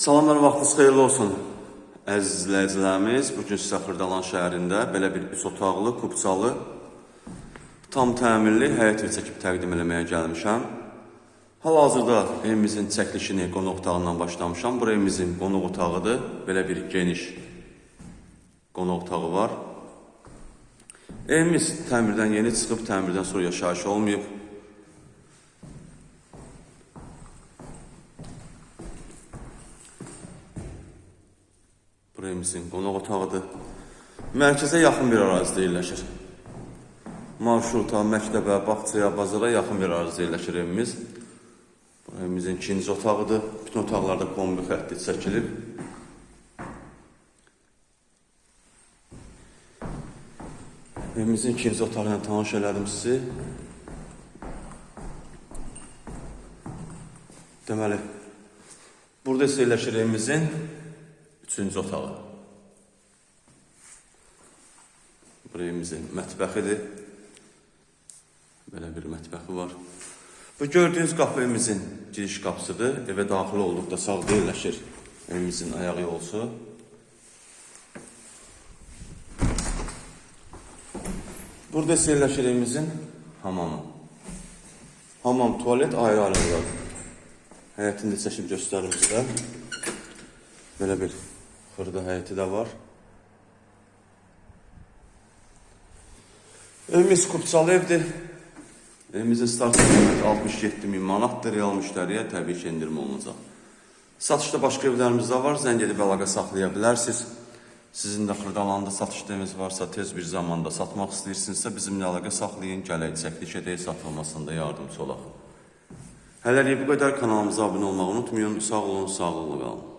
Salamlar, vaxtınız xeyirli olsun. Əziz izləyicilərimiz, bu gün sizə Xırdalan şəhərində belə bir üç otaqlı, kubcalı, tam təmirli həyət evi çəkib təqdim eləməyə gəlmişəm. Hal-hazırda evimizin çəkilişini qonaq otağından başlamışam. Bu evimizin qonaq otağıdır. Belə bir geniş qonaq otağı var. Evimiz təmirdən yeni çıxıb, təmirdən sonra yaşayış olmayıb. Burayımızın qonaq otağıdır. Mərkəzə yaxın bir ərazidə yerləşir. Marşruta, məktəbə, bağçaya, bazara yaxın bir ərazidə yerləşir evimiz. Bu evimizin ikinci otağıdır. Bütün otaqlarda kombi xətti çəkilib. Evimizin ikinci otağı ilə tanış elədim sizi. Deməli, burada isə yerləşir evimizin üçüncü otağı. Bu evimizin mətbəxidir. Belə bir mətbəxi var. Bu gördüyünüz qapı evimizin giriş qapısıdır. Evə daxil olduqda sağda yerləşir evimizin ayaq yolusu. Burada isə evimizin hamamı. Hamam, tualet ayrı-ayrı var. Həyətini də çəkib göstərim sizə. Belə bir xırda həyəti də var. Evimiz kupçalı evdir. Evimizin start qiyməti 67 min manatdır. Real müştəriyə təbii ki, endirmə olunacaq. Satışda başqa evlərimiz də var. Zəng edib əlaqə saxlaya bilərsiniz. Sizin də Xırdalanda satışda eviniz varsa, tez bir zamanda satmaq istəyirsinizsə, bizimlə əlaqə saxlayın, gələk, çəkiliş edək, satılmasında yardımcı olaq. Hələlik bu qədər kanalımıza abunə olmağı unutmayın. Sağ olun, sağlıqla qalın.